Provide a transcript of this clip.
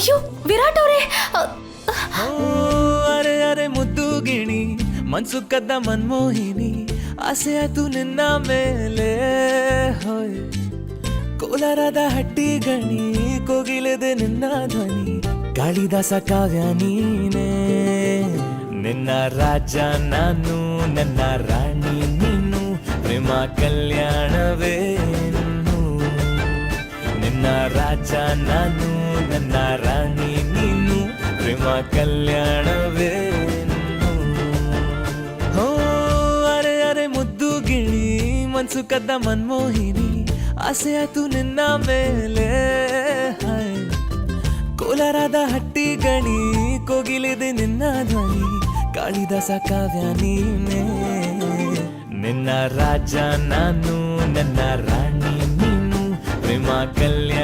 ಅಯ್ಯೋ, ವಿರಾಟ್ ಅವರೇ. ಅರೆ ಅರೆ, ಮುದ್ದು ಗಿಣಿ, ಮನ್ಸು ಕದ್ದ ಮನ್ಮೋಹಿನಿ, ಆಸೆ ಅದು ನಿನ್ನ ಮೇಲೆ, ಹೋಯ್. ಕೋಲಾರದ ಹಟ್ಟಿ ಗಣಿ, ಕೋಗಿಲೆದೆ ನಿನ್ನ ಧ್ವನಿ, ಕಾಳಿದಾಸ ಕಾವ್ಯ ನೀನೇ. ನಿನ್ನ ರಾಜ ನಾನು, ನನ್ನ ರಾಣಿ ನೀನು, ಪ್ರೇಮ ಕಲ್ಯಾಣವೇನು ನಿನ್ನ ರಾಜ, ನಾನು ನನ್ನ ರಾಣಿ, ನೀನು ಪ್ರೇಮ ಕಲ್ಯಾಣವೇನು ಹೋ, ಅರೆ ಅರೆ, ಮುದ್ದು ಗಿಳಿ, ಮನ್ಸು ಕದ್ದ ಮನ್ಮೋಹಿನಿ, ಆಸೆ ಆತು ನಿನ್ನ ಮೇಲೆ. ಕೋಲಾರದ ಹಟ್ಟಿ ಗಣಿ, ಕೋಗಿಲಿದೆ ನಿನ್ನ ಧ್ವನಿ, ಕಾಳಿದಾಸ ಕಾವ್ಯ ನೀನೆ ನಿನ್ನ ರಾಜ, ನಾನು ನನ್ನ ರಾಣಿ ನೀನು ಪ್ರೇಮ ಕಲ್ಯಾಣವೇ